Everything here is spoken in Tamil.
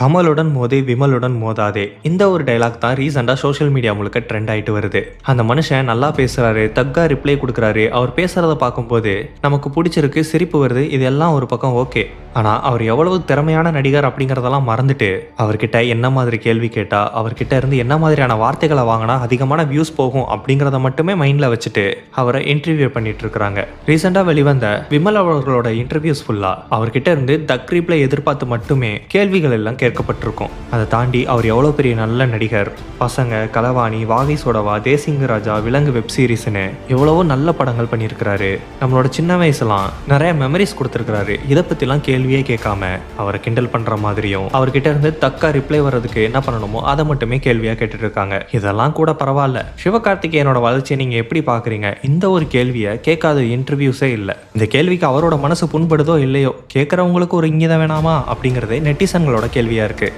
கமலுடன் மோதி விமலுடன் மோதாதே. இந்த ஒரு டைலாக் தான் ரீசெண்டாக சோஷியல் மீடியா முழுக்க ட்ரெண்ட் ஆயிட்டு வருது. அந்த மனுஷன் நல்லா பேசுறாரு தக்கா ரிப்ளை கொடுக்குறாரு. அவர் பேசுறத பார்க்கும்போது நமக்கு பிடிச்சிருக்கு சிரிப்பு வருது. இது எல்லாம் ஒரு பக்கம் ஓகே ஆனால் அவர் எவ்வளவு திறமையான நடிகர் அப்படிங்கிறதெல்லாம் மறந்துட்டு அவர்கிட்ட என்ன மாதிரி கேள்வி கேட்டால் அவர்கிட்ட இருந்து என்ன மாதிரியான வார்த்தைகளை வாங்கினா அதிகமான வியூஸ் போகும் அப்படிங்கிறத மட்டுமே மைண்டில் வச்சுட்டு அவரை இன்டர்வியூ பண்ணிட்டு இருக்கிறாங்க ரீசெண்டாக வெளிவந்த விமல் அவர்களோட இன்டர்வியூஸ் ஃபுல்லாக அவர்கிட்ட இருந்து தக்ரீப்ல எதிர்பார்த்து மட்டுமே கேள்விகள் எல்லாம் கேட்கப்பட்டிருக்கும். அதை தாண்டி அவர் எவ்வளோ பெரிய நல்ல நடிகர் பசங்க கலவாணி வாகை சோடவா தேசிங்க ராஜா விலங்கு வெப் சீரிஸ்னு எவ்வளவோ நல்ல படங்கள் பண்ணியிருக்கிறாரு. நம்மளோட சின்ன வயசுலாம் நிறைய மெமரிஸ் கொடுத்துருக்கிறாரு. இதை பற்றிலாம் கேள்வி கேள்வியே கேட்காம அவரை கிண்டல் பண்ணுற மாதிரியும் அவர்கிட்ட இருந்து தக்கா ரிப்ளை வர்றதுக்கு என்ன பண்ணணுமோ அதை மட்டுமே கேள்வியாக கேட்டுட்டு இருக்காங்க இதெல்லாம் கூட பரவாயில்ல. சிவகார்த்திகேயனோட வளர்ச்சியை நீங்கள் எப்படி பார்க்குறீங்க இந்த ஒரு கேள்வியை கேட்காத இன்டர்வியூஸே இல்லை. இந்த கேள்விக்கு அவரோட மனசு புண்படுதோ இல்லையோ கேட்குறவங்களுக்கு ஒரு இங்கிதம் வேணாமா அப்படிங்கிறதே நெட்டிசன்களோட கேள்வியாக இருக்குது